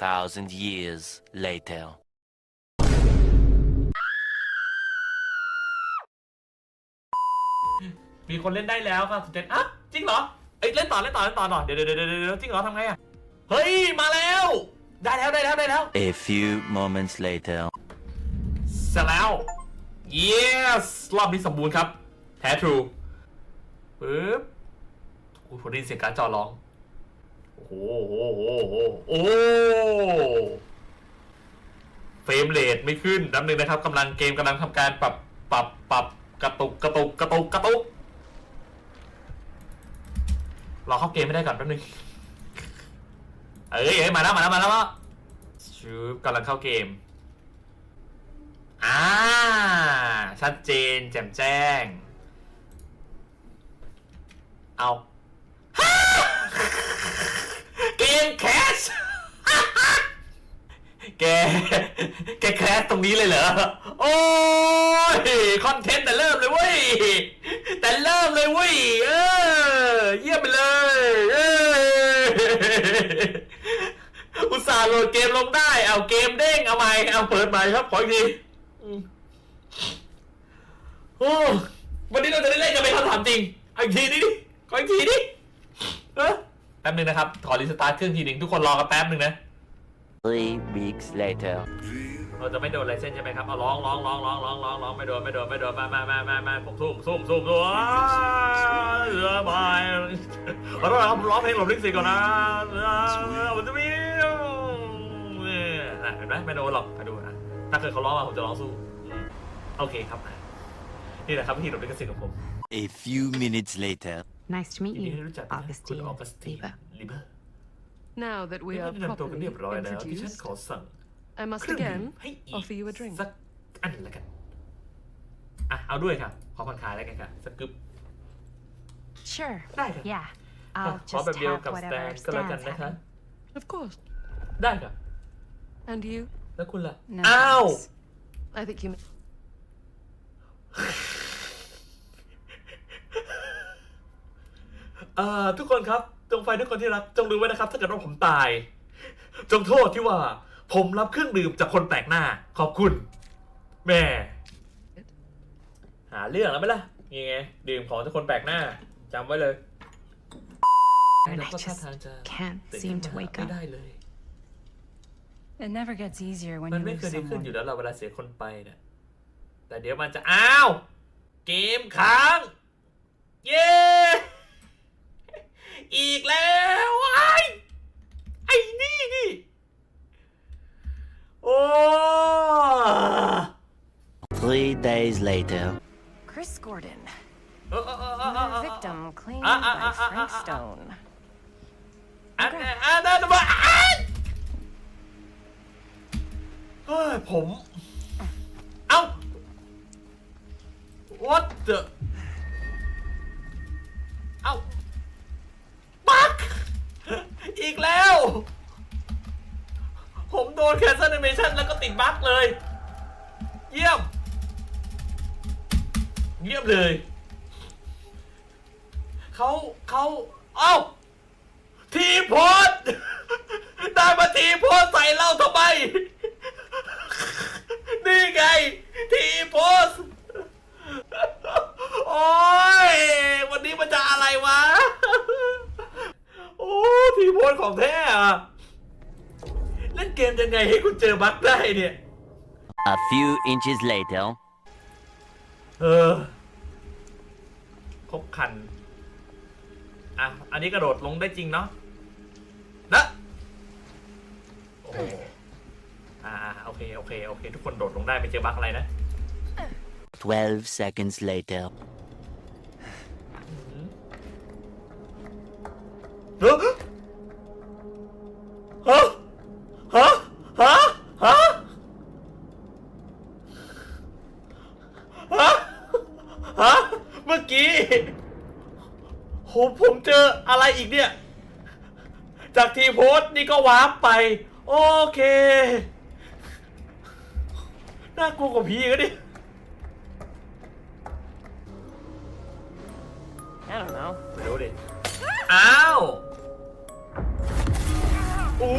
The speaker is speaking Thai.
2,000 years later. มีคนเล่นได้แล้วครับสุดเจ็ดอะจริงเหรอ เอ้ยเล่นต่อเล่นต่อเล่นต่อหน่อยเดี๋ยวเดี๋ยวเดี๋ยวเดี๋ยวจริงเหรอทำไงอะ เฮ้ย มาแล้ว ได้แล้วได้แล้วได้แล้ว A few moments later. เสร็จแล้ว yes รอบนี้สมบูรณ์ครับ แท้ true ปึ๊บ อุ้ยผมได้ยินเสียงการดจอร้อง โอ้โหโอ้โหโอ้โหโอ้โหเฟรมเรทไม่ขึ้นน้ำหนึ่งนะครับกำลังเกมกำลังทำการปรับปรับปรับกระตุกกระตุกกระตุกกระตุกรอเข้าเกมไม่ได้ก่อนแป๊บนึงเอ้ยเอ้ยมาแล้วมาแล้วมาแล้วชูบกำลังเข้าเกมอ่าชัดเจนแจ่มแจ้ง เอา เกมแคช แก แกแคสตรงนี้เลยเหรอ โอ้ย คอนเทนต์แต่เริ่มเลยเว้ย แต่เริ่มเลยเว้ย เออ เยี่ยมไปเลย เออ อุตส่าห์โหลดเกมลงได้ เอาเกมเด้ง เอาใหม่ เอาเปิดใหม่ครับ ขออีกทีโอ้วันนี้เราจะได้เล่นกันไหมคำถามจริงอีกทีดิดิขออีกทีดิเออแป๊บนึงนะครับ ขอรีสตาร์ทเครื่องทีหนึ่งทุกคนรอกันแป๊บนึงนะ Three weeks later. เราจะไม่โดนอะไรเส้นใช่ไหมครับ เอาร้องร้องร้องร้องร้องร้องร้องไม่โดนไม่โดนไม่โดนมามามามามาผมซุ่มซุ่มซุ่มซุ่มอ้าวเรือบขอโทษนะครับร้องเพลงหลบลิขสิทธิ์ก่อนนะมันจะมีเนี่ยเห็นไหมไม่โดนหรอกมาดูนะ ถ้าเกิดเขาร้องมาผมจะร้องสู้ โอเคครับ นี่แหละครับวิธีหลบลิขสิทธิ์ของผม A few minutes later. Nice to meet you, Augustine Lieber. ลิเบอร์ Now that we เมื่อ are แนะนำตัวกัน properly เรียบร้อยแล้วที่ฉัน introduced, ขอสั่ง I must เครื่องดื่ม again ให้อีก offer you a drink. สักอันละกัน อะ เอาด้วยครับขอผ่อนคลายแล้วกันค่ะสักกึบ Sure. Right. Yeah. อะ I'll ขอ just แบบเดียว have กับสแต whatever นก็แล้วกัน Stan's นะคะ having. Of course. ได้ครับ And you? แล้วคุณล่ะ No อ้าว thanks. I think you. may- เอ่อทุกคนครับ จงไฟทุกคนที่รัก จงรู้ไว้นะครับ ถ้าเกิดว่าผมตาย จงโทษที่ว่า ผมรับเครื่องดื่มจากคนแปลกหน้า ขอบคุณ แม่ หาเรื่องแล้วไหมล่ะนี่ไง ดื่มของจากคนแปลกหน้าจำไว้เลย And แล้ว I ก็ท่า just ทางจะ can't ตื่น seem ขึ้ to นมา wake ไม่ up. ได้เลย It never gets easier when มัน you ไม่ lose เคยดีขึ้น someone. อยู่แล้วเราเวลาเสียคนไปเนี่ยแต่เดี๋ยวมันจะ อ้าว เกมค้าง เย้ อีกแล้วไอ้ไอ้นี่นี่โอ้ Three days later. Chris Gordon, เออเออเออเออเออ the victim claimed Ah, ah, ah, by ah, Frank ah, ah, ah. Stone. อันอันนั้นมาอันเฮ้ยผม เอ้า what the โดน cancel animation แล้วก็ติดบั๊กเลย เยี่ยม เยี่ยมเลยเขาเขาเอ้า ทีโพสได้มาทีโพสใส่เราทำไม นี่ไง ทีโพสโอ้ย วันนี้มันจะอะไรวะ โอ้ ทีโพสของแท้อะ กมยังไงให้คุณเจอบั๊กได้เนี่ย A few inches later. เออ ครบคัน อะ อันนี้กระโดดลงได้จริงเนาะนะโอ้โหอ่า โอเค โอเค โอเค ทุกคนโดดลงได้ไม่เจอบั๊กอะไรนะ Twelve seconds later. โหผมเจออะไรอีกเนี่ย จากทีโพสต์นี่ก็วาร์ปไป โอเคน่ากลัวกว่าผีก็ดิ I don't know. ไม่รู้ดิ อ้าว อู้